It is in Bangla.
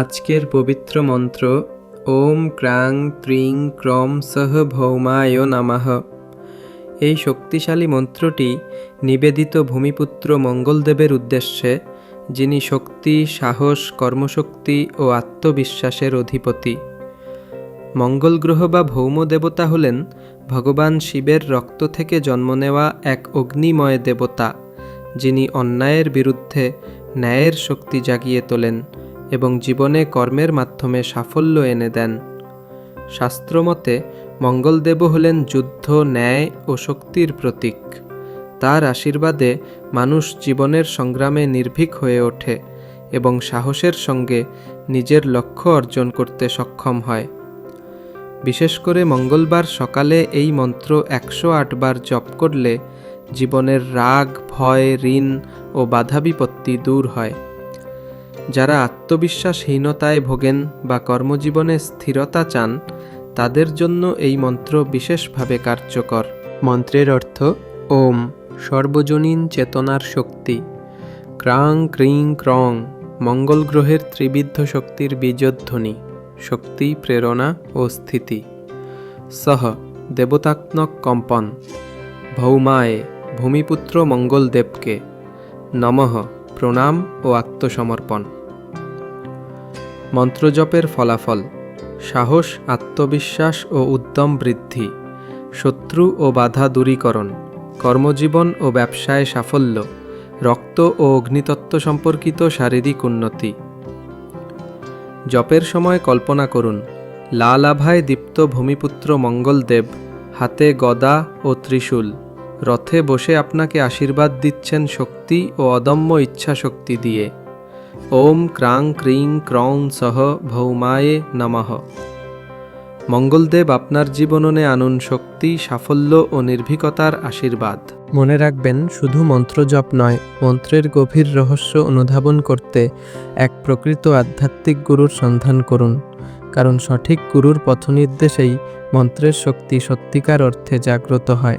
আজকের পবিত্র মন্ত্র, ওম ক্রাং ত্রিং ক্রম সহ ভৌমায় নমঃ এই শক্তিশালী মন্ত্রটি নিবেদিত ভূমিপুত্র মঙ্গলদেবের উদ্দেশ্যে, যিনি শক্তি, সাহস, কর্মশক্তি ও আত্মবিশ্বাসের অধিপতি। মঙ্গল গ্রহ বা ভৌম দেবতা হলেন ভগবান শিবের রক্ত থেকে জন্ম নেওয়া এক অগ্নিময় দেবতা, যিনি অন্যায়ের বিরুদ্ধে ন্যায়ের শক্তি জাগিয়ে তোলেন। এবং জীবনে কর্মের মাধ্যমে সাফল্য এনে দেন। শাস্ত্রমতে, মঙ্গলদেব হলেন যুদ্ধ, ন্যায় ও শক্তির প্রতীক। তার আশীর্বাদে মানুষ জীবনের সংগ্রামে নির্ভীক হয়ে ওঠে এবং সাহসের সঙ্গে নিজের লক্ষ্য অর্জন করতে সক্ষম হয়। বিশেষ করে মঙ্গলবার সকালে এই মন্ত্র একশো আটবার জপ করলে জীবনের রাগ, ভয়, ঋণ ও বাধা বিপত্তি দূর হয়। যারা আত্মবিশ্বাসহীনতায় ভোগেন বা কর্মজীবনে স্থিরতা চান, তাদের জন্য এই মন্ত্র বিশেষভাবে কার্যকর। মন্ত্রের অর্থ, ওম, সর্বজনীন চেতনার শক্তি। ক্রাং ক্রিং ক্রং, মঙ্গল গ্রহের ত্রিবিদ্ধ শক্তির বীজধ্বনি, শক্তি, প্রেরণা ও স্থিতি। সহ, দেবতাত্মক কম্পন। ভৌমায়ে, ভূমিপুত্র মঙ্গলদেবকে। নমঃ, প্রণাম ও আত্মসমর্পণ। মন্ত্রজপের ফলাফল, সাহস, আত্মবিশ্বাস ও উদ্যম বৃদ্ধি, শত্রু ও বাধা দূরীকরণ, কর্মজীবন ও ব্যবসায় সাফল্য, রক্ত ও অগ্নিতত্ত্ব সম্পর্কিত শারীরিক উন্নতি। জপের সময় কল্পনা করুন, লাল আভায় দীপ্ত ভূমিপুত্র মঙ্গলদেব হাতে গদা ও ত্রিশূল, রথে বসে আপনাকে আশীর্বাদ দিচ্ছেন শক্তি ও অদম্য ইচ্ছা শক্তি দিয়ে। ওম ক্রাং ক্রিং ক্রং সহ ভৌমায়ে নমঃ। মঙ্গলদেব আপনার জীবননে আনুন শক্তি, সাফল্য ও নির্ভীকতার আশীর্বাদ। মনে রাখবেন, শুধু মন্ত্রজপ নয়, মন্ত্রের গভীর রহস্য অনুধাবন করতে এক প্রকৃত আধ্যাত্মিক গুরুর সন্ধান করুন। কারণ সঠিক গুরুর পথনির্দেশেই মন্ত্রের শক্তি সত্যিকার অর্থে জাগ্রত হয়।